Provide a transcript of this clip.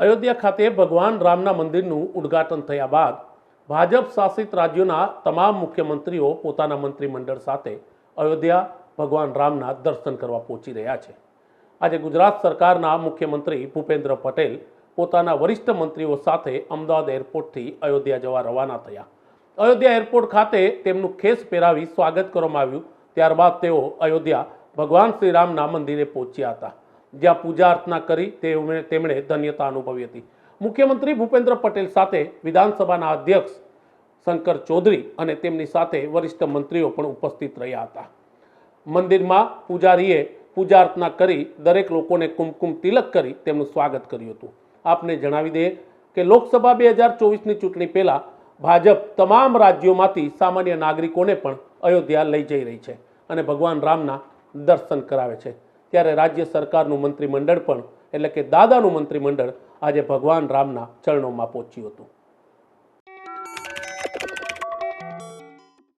અયોધ્યા ખાતે ભગવાન રામના મંદિરનું ઉદ્ઘાટન થયા બાદ ભાજપ શાસિત રાજ્યોના તમામ મુખ્યમંત્રીઓ પોતાના મંત્રીમંડળ સાથે અયોધ્યા ભગવાન રામના દર્શન કરવા પહોંચી રહ્યા છે. આજે ગુજરાત સરકારના મુખ્યમંત્રી ભૂપેન્દ્ર પટેલ પોતાના વરિષ્ઠ મંત્રીઓ સાથે અમદાવાદ એરપોર્ટથી અયોધ્યા જવા રવાના થયા. અયોધ્યા એરપોર્ટ ખાતે તેમનું ખેસ પહેરાવી સ્વાગત કરવામાં આવ્યું. ત્યારબાદ તેઓ અયોધ્યા ભગવાન શ્રી રામના મંદિરે પહોંચ્યા હતા. જ્યાં પૂજા અર્ચના કરી તેમણે તેમણે ધન્યતા અનુભવી હતી. મુખ્યમંત્રી ભૂપેન્દ્ર પટેલ સાથે વિધાનસભાના અધ્યક્ષ શંકર ચૌધરી અને તેમની સાથે વરિષ્ઠ મંત્રીઓ પણ ઉપસ્થિત રહ્યા હતા. મંદિરમાં પૂજારીએ પૂજા અર્ચના કરી દરેક લોકોને કુમકુમ તિલક કરી તેમનું સ્વાગત કર્યું હતું. આપને જણાવી દઈએ કે લોકસભા બે હજાર ચોવીસની ચૂંટણી પહેલાં ભાજપ તમામ રાજ્યોમાંથી સામાન્ય નાગરિકોને પણ અયોધ્યા લઈ જઈ રહી છે અને ભગવાન રામના દર્શન કરાવે છે. ત્યારે રાજ્ય સરકારનું મંત્રીમંડળ પણ, એટલે કે દાદાનું મંત્રીમંડળ આજે ભગવાન રામના ચરણોમાં પહોંચ્યું હતું.